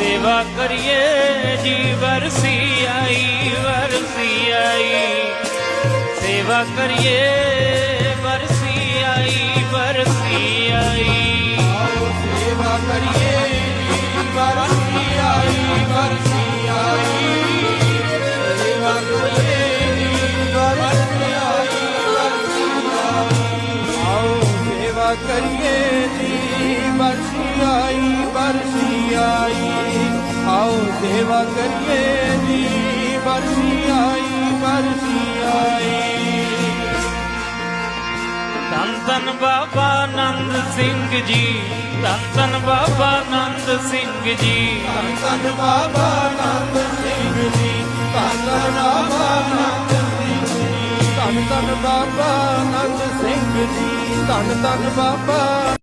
ਸੇਵਾ ਕਰੀਏ ਜੀ ਵਰਸੀ ਆਈ ਵਰਸੀ ਆਈ ਸੇਵਾ ਕਰੀਏ ਵਰਸੀ ਆਈ ਵਰਸੀ ਆਈ ਸੇਵਾ ਕਰੀਏ ਜੀ ਵਰਸੀ ਆਈ ਵਰਸੀ ਆਈ ਸੇਵਾ ਕਰੀਏ ਜੀ ਵਰਸੀ ਆਈ ਵਰਸੀ ਆਈ ਕਰੀਏ ਜੀ ਵਰਸੀ ਆਈ ਵਰਸੀ ਆਈ ਸੇਵਾ ਕਰੀਏ ਜੀ ਵਰਸੀ ਆਈ ਵਰਸੀ ਆਈ। ਧੰਨ ਧੰਨ ਬਾਬਾ ਆਨੰਦ ਸਿੰਘ ਜੀ ਧੰਨ ਧੰਨ ਬਾਬਾ ਆਨੰਦ ਸਿੰਘ ਜੀ। ਧੰਨ ਧੰਨ ਬਾਬਾ ਆਨੰਦ ਸਿੰਘ ਜੀ ਧੰਨ ਧੰਨ ਬਾਬਾ ਆਨੰਦ ਸਿੰਘ ਜੀ। ਧੰਨ ਧੰਨ ਬਾਬਾ ਆਨੰਦ ਸਿੰਘ ਜੀ ਧੰਨ ਧੰਨ ਬਾਬਾ